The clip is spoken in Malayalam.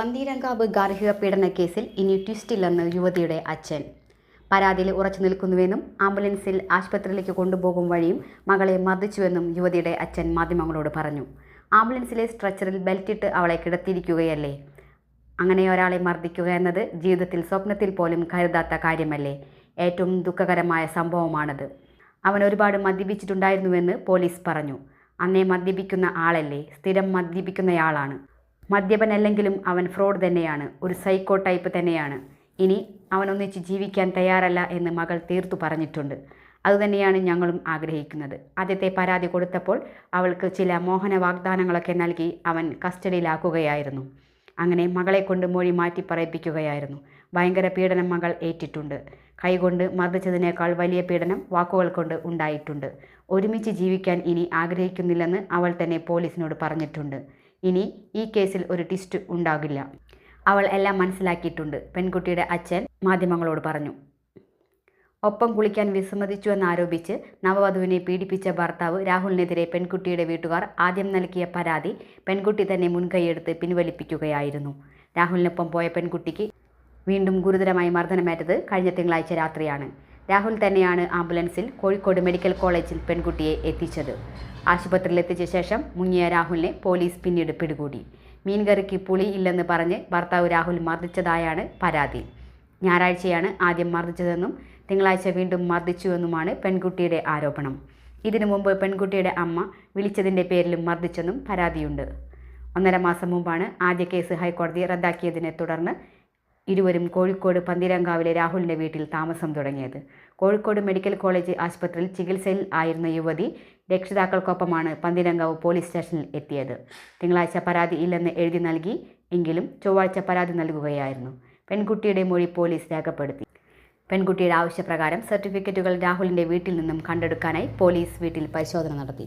പന്തീരങ്കാവ് ഗാർഹിക പീഡന കേസിൽ ഇനി ട്വിസ്റ്റില്ലെന്ന് യുവതിയുടെ അച്ഛൻ. പരാതിയിൽ ഉറച്ചു നിൽക്കുന്നുവെന്നും ആംബുലൻസിൽ ആശുപത്രിയിലേക്ക് കൊണ്ടുപോകും വഴിയും മകളെ മർദ്ദിച്ചുവെന്നും യുവതിയുടെ അച്ഛൻ മാധ്യമങ്ങളോട് പറഞ്ഞു. ആംബുലൻസിലെ സ്ട്രെച്ചറിൽ ബെൽറ്റിട്ട് അവളെ കിടത്തിയിരിക്കുകയല്ലേ? അങ്ങനെ ഒരാളെ മർദ്ദിക്കുക എന്നത് ജീവിതത്തിൽ സ്വപ്നത്തിൽ പോലും കരുതാത്ത കാര്യമല്ലേ? ഏറ്റവും ദുഃഖകരമായ സംഭവമാണത്. അവൻ ഒരുപാട് മദ്യപിച്ചിട്ടുണ്ടായിരുന്നുവെന്ന് പോലീസ് പറഞ്ഞു. അന്നേ മദ്യപിക്കുന്ന ആളല്ലേ? സ്ഥിരം മദ്യപിക്കുന്നയാളാണ്. മദ്യപനല്ലെങ്കിലും അവൻ ഫ്രോഡ് തന്നെയാണ് ഒരു സൈക്കോ ടൈപ്പ് തന്നെയാണ്. ഇനി അവനൊന്നിച്ച് ജീവിക്കാൻ തയ്യാറല്ല എന്ന് മകൾ തീർത്തു പറഞ്ഞിട്ടുണ്ട്. അതുതന്നെയാണ് ഞങ്ങളും ആഗ്രഹിക്കുന്നത്. ആദ്യത്തെ പരാതി കൊടുത്തപ്പോൾ അവൾക്ക് ചില മോഹന വാഗ്ദാനങ്ങളൊക്കെ നൽകി അവൻ കസ്റ്റഡിയിലാക്കുകയായിരുന്നു. അങ്ങനെ മകളെ കൊണ്ട് മൊഴി മാറ്റി പറയിപ്പിക്കുകയായിരുന്നു. ഭയങ്കര പീഡനം മകൾ ഏറ്റിട്ടുണ്ട്. കൈകൊണ്ട് മർദ്ദിച്ചതിനേക്കാൾ വലിയ പീഡനം വാക്കുകൾ കൊണ്ട് ഉണ്ടായിട്ടുണ്ട്. ഒരുമിച്ച് ജീവിക്കാൻ ഇനി ആഗ്രഹിക്കുന്നില്ലെന്ന് അവൾ തന്നെ പോലീസിനോട് പറഞ്ഞിട്ടുണ്ട്. ഇനി ഈ കേസിൽ ഒരു ട്വിസ്റ്റ് ഉണ്ടാകില്ല. അവൾ എല്ലാം മനസ്സിലാക്കിയിട്ടുണ്ട്. പെൺകുട്ടിയുടെ അച്ഛൻ മാധ്യമങ്ങളോട് പറഞ്ഞു. ഒപ്പം കുളിക്കാൻ വിസമ്മതിച്ചു എന്നാരോപിച്ച് നവവധുവിനെ പീഡിപ്പിച്ച ഭർത്താവ് രാഹുലിനെതിരെ പെൺകുട്ടിയുടെ വീട്ടുകാർ ആദ്യം നൽകിയ പരാതി പെൺകുട്ടി തന്നെ മുൻകൈയെടുത്ത് പിൻവലിപ്പിക്കുകയായിരുന്നു. രാഹുലിനൊപ്പം പോയ പെൺകുട്ടിക്ക് വീണ്ടും ഗുരുതരമായി മർദ്ദനമേറ്റത് കഴിഞ്ഞ തിങ്കളാഴ്ച രാത്രിയാണ്. രാഹുൽ തന്നെയാണ് ആംബുലൻസിൽ കോഴിക്കോട് മെഡിക്കൽ കോളേജിൽ പെൺകുട്ടിയെ എത്തിച്ചത്. ആശുപത്രിയിലെത്തിച്ച ശേഷം മുങ്ങിയ രാഹുലിനെ പോലീസ് പിന്നീട് പിടികൂടി. മീൻകറിക്ക് പുളി ഇല്ലെന്ന് പറഞ്ഞ് ഭർത്താവ് രാഹുൽ മർദ്ദിച്ചതായാണ് പരാതി. ഞായറാഴ്ചയാണ് ആദ്യം മർദ്ദിച്ചതെന്നും തിങ്കളാഴ്ച വീണ്ടും മർദ്ദിച്ചുവെന്നുമാണ് പെൺകുട്ടിയുടെ ആരോപണം. ഇതിനു മുമ്പ് പെൺകുട്ടിയുടെ അമ്മ വിളിച്ചതിന്റെ പേരിലും മർദ്ദിച്ചെന്നും പരാതിയുണ്ട്. ഒന്നര മാസം മുമ്പാണ് ആദ്യ കേസ് ഹൈക്കോടതി റദ്ദാക്കിയതിനെ തുടർന്ന് ഇരുവരും കോഴിക്കോട് പന്തിരാങ്കാവിലെ രാഹുലിന്റെ വീട്ടിൽ താമസം തുടങ്ങിയത്. കോഴിക്കോട് മെഡിക്കൽ കോളേജ് ആശുപത്രിയിൽ ചികിത്സയിൽ ആയിരുന്ന യുവതി രക്ഷിതാക്കൾക്കൊപ്പമാണ് പന്തിരങ്കാവ് പോലീസ് സ്റ്റേഷനിൽ എത്തിയത്. തിങ്കളാഴ്ച പരാതി ഇല്ലെന്ന് എഴുതി നൽകി എങ്കിലും ചൊവ്വാഴ്ച പരാതി നൽകുകയായിരുന്നു. പെൺകുട്ടിയുടെ മൊഴി പോലീസ് രേഖപ്പെടുത്തി. പെൺകുട്ടിയുടെ ആവശ്യപ്രകാരം സർട്ടിഫിക്കറ്റുകൾ രാഹുലിന്റെ വീട്ടിൽ നിന്നും കണ്ടെടുക്കാനായി പോലീസ് വീട്ടിൽ പരിശോധന നടത്തി.